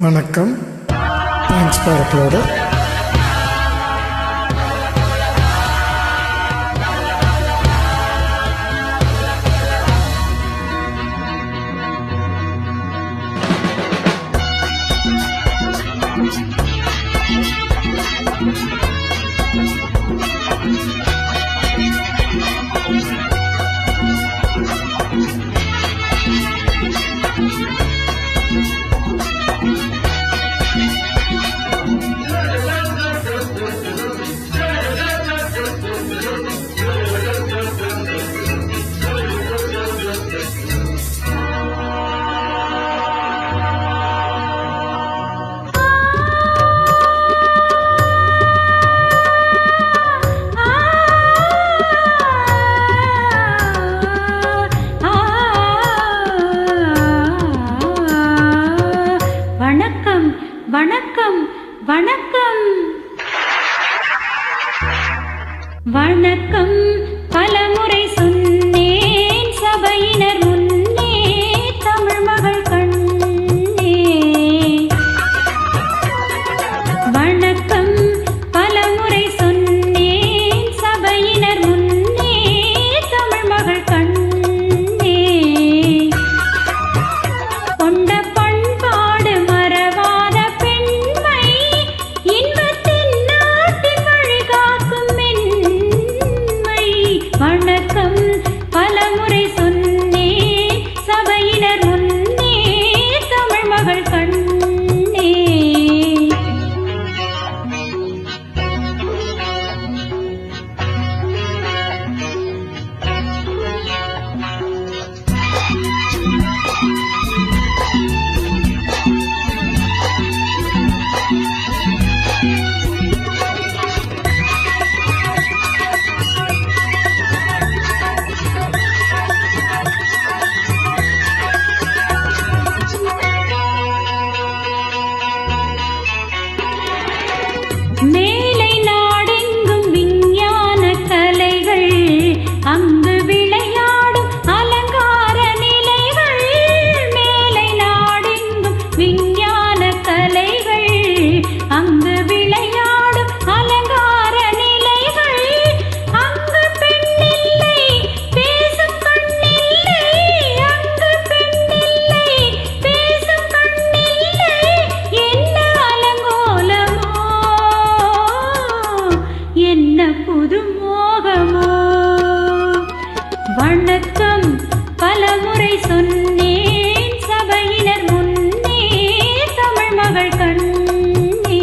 வணக்கம் thanks for upload வணக்கம் வணக்கம். வணக்கம் பலமுறை சொன்னேன் என்ன புது மோகமோ? வணக்கம். பலமுறை சொன்னேன். சபையினர் முன்னே தமிழ் மகள் கண்ணே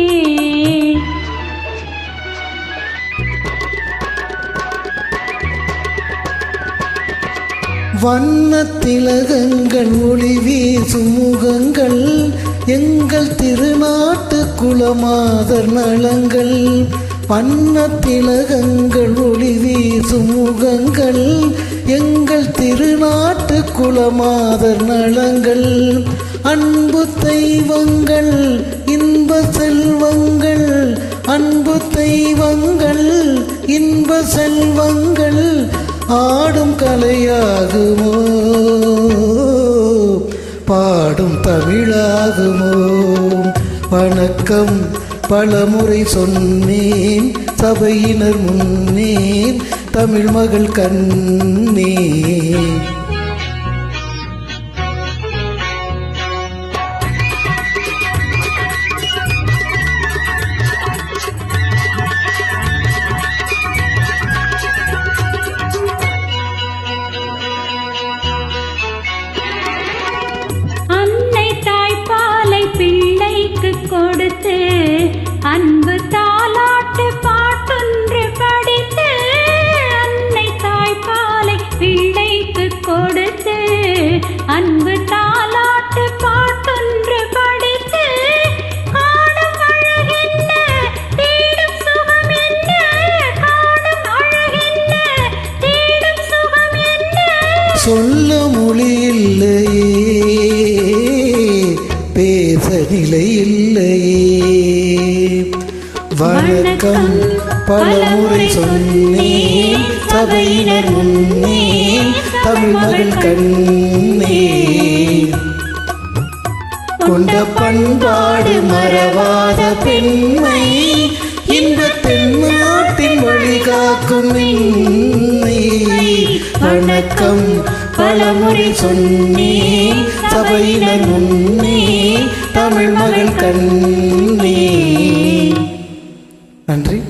வண்ண திலகங்கள் ஒளி வீசும் முகங்கள் எங்கள் திருநாட்டு குலமாதர் நலங்கள். வண்ண திலகங்கள் ஒளி வீசும் முகங்கள் எங்கள் திருநாட்டு குலமாதர் நலங்கள் அன்பு தெய்வங்கள் இன்ப செல்வங்கள் அன்பு தெய்வங்கள் இன்ப செல்வங்கள் ஆடும் கலையாகுமோ? பாடும் தமிழாகுமோ? வணக்கம். பலமுறை சொன்னேன் சபையினர் முன்னேன் தமிழ் மகள் கண்ணே கொடுத்து அன்பு தாலாட்டு பாட்டொன்று படித்து அன்னை தாய்ப்பாலை பிள்ளைக்கு கொடுத்து அன்பு தாலாட்டு பாட்டொன்று படித்து காணும் அழகென்ன தேடும் சுகம் என்ன காணும் அழகென்ன தேடும் சுகம் என்ன? சொல்ல மொழி இல்லையே பேச நிலை இல்லையே. வணக்கம் பலமுறை சொன்னேன் சபையினர் முன்னே தமிழ் மகள் கண்ணே கொண்ட பண்பாடு மறவாத பெண்மை இந்த தென்னாட்டின் வழிகாக்கும் பெண்மை. வணக்கம் பலமுறை சொன்னேன் சபையினர் முன்னே தமிழ் மகள் கண்ணே நன்றி.